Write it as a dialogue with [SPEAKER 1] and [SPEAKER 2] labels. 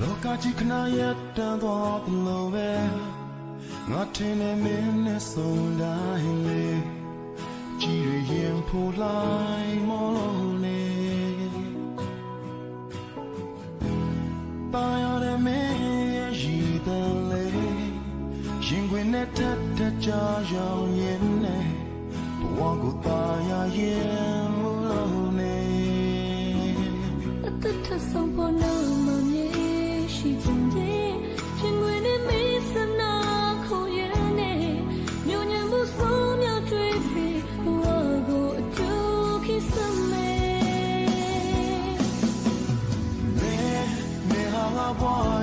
[SPEAKER 1] လောကကြီးခဏရက်တန်သွားသလိုပဲငါထင်နေမင်းနဲ့ဆုံတိုင်းလေကြည်ရရင်ဖူလိုက်မောနေပါရတဲ့မင်းရဲ့ရည်တန်လေရင်ခွင်နဲ့တတ်တတ်ကြရောင်ရင်နဲ့ဘဝကိုသာရရင်မောနေ
[SPEAKER 2] အသက်ထဆုံးဖို့လို့ ရှိခြင်းရဲ့ရှင်တွင်နေမေးစနာခိုးရနေမြို့ညံမှုဆုံးမြောက်တွေ့ပြီဘဝကိုအကျိုးခိစမဲ
[SPEAKER 1] မဲဟာဝါ